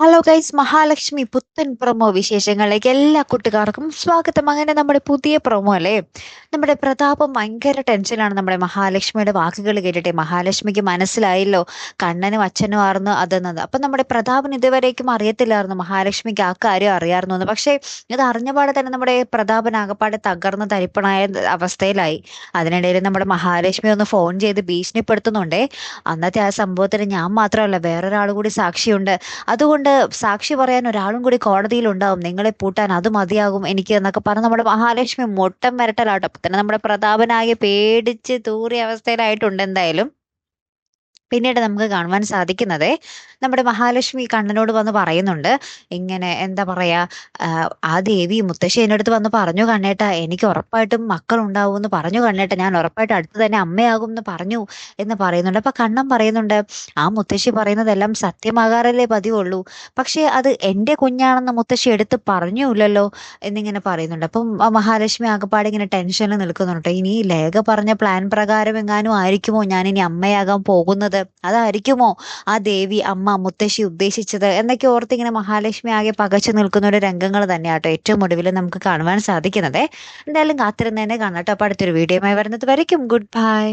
Hello guys Mahalakshmi പുത്തൻ promo വിശേഷങ്ങളിലേക്ക് എല്ലാ കൂട്ടുകാർക്കും സ്വാഗതം. അങ്ങനെ നമ്മുടെ പുതിയ പ്രൊമോ അല്ലേ? നമ്മുടെ പ്രതാപം ഭയങ്കര ടെൻഷനാണ് നമ്മുടെ മഹാലക്ഷ്മിയുടെ വാക്കുകൾ കേട്ടിട്ട് മഹാലക്ഷ്മിക്ക് മനസ്സിലായല്ലോ. കണ്ണനും അച്ഛനും ആർന്നു അതെന്നത്. അപ്പൊ നമ്മുടെ പ്രതാപൻ ഇതുവരേക്കും അറിയത്തില്ലായിരുന്നു മഹാലക്ഷ്മിക്ക് ആ കാര്യം അറിയാമായിരുന്നു എന്ന്. പക്ഷേ ഇത് അറിഞ്ഞപാടെ തന്നെ നമ്മുടെ പ്രതാപൻ ആകപ്പാടെ തകർന്ന് തരിപ്പണായ അവസ്ഥയിലായി. അതിനിടയിൽ നമ്മുടെ മഹാലക്ഷ്മി ഒന്ന് ഫോൺ ചെയ്ത് ഭീഷണിപ്പെടുത്തുന്നുണ്ടേ. അന്നത്തെ ആ സംഭവത്തിന് ഞാൻ മാത്രമല്ല വേറൊരാൾ കൂടി സാക്ഷിയുണ്ട്. അതുകൊണ്ട് സാക്ഷി പറയാൻ ഒരാളും കൂടി കോടതിയിൽ ഉണ്ടാവും നിങ്ങളെ പൂട്ടാൻ അത് മതിയാകും എനിക്ക് എന്നൊക്കെ പറഞ്ഞ് നമ്മുടെ മഹാലക്ഷ്മി മുട്ടം വരട്ടലാട്ടോ. അപ്പം തന്നെ നമ്മുടെ പ്രതാപനാകെ പേടിച്ച് തൂറിയ അവസ്ഥയിലായിട്ടുണ്ട് എന്തായാലും. പിന്നീട് നമുക്ക് കാണുവാൻ സാധിക്കുന്നത് നമ്മുടെ മഹാലക്ഷ്മി കണ്ണനോട് വന്ന് പറയുന്നുണ്ട്. ഇങ്ങനെ എന്താ പറയാ ആ ദേവി മുത്തശ്ശി എന്റെ വന്ന് പറഞ്ഞു കണ്ണേട്ട എനിക്ക് ഉറപ്പായിട്ടും മക്കൾ ഉണ്ടാവും എന്ന് പറഞ്ഞു കണ്ണേട്ട. ഞാൻ ഉറപ്പായിട്ട് അടുത്ത് തന്നെ അമ്മയാകും എന്ന് പറഞ്ഞു എന്ന് പറയുന്നുണ്ട്. അപ്പൊ കണ്ണൻ പറയുന്നുണ്ട് ആ മുത്തശ്ശി പറയുന്നതെല്ലാം സത്യമാകാറല്ലേ പതിവുള്ളൂ. പക്ഷേ അത് എന്റെ കുഞ്ഞാണെന്ന് മുത്തശ്ശി എടുത്ത് പറഞ്ഞില്ലല്ലോ എന്നിങ്ങനെ പറയുന്നുണ്ട്. അപ്പം മഹാലക്ഷ്മി ആകപ്പാടെ ഇങ്ങനെ ടെൻഷനിൽ നിൽക്കുന്നുണ്ട്. ഇനി ലേഖ പറഞ്ഞ പ്ലാൻ പ്രകാരം എങ്ങാനും ആയിരിക്കുമോ ഞാൻ ഇനി അമ്മയാകാൻ പോകുന്നത്? അതായിരിക്കുമോ? ആ ദേവി അമ്മ മുത്തശ്ശി ഉദ്ദേശിച്ചത് എന്നൊക്കെ ഓർത്ത് ഇങ്ങനെ മഹാലക്ഷ്മി ആകെ പകച്ചു നിൽക്കുന്ന ഒരു രംഗങ്ങൾ തന്നെയാട്ടോ ഏറ്റവും ഒടുവിൽ നമുക്ക് കാണുവാൻ സാധിക്കുന്നത്. എന്തായാലും കാത്തിരുന്നതിനെ കാണാം കേട്ടോ അപ്പൊ അടുത്തൊരു വീഡിയോയുമായി വരുന്നത് വരയ്ക്കും. Good bye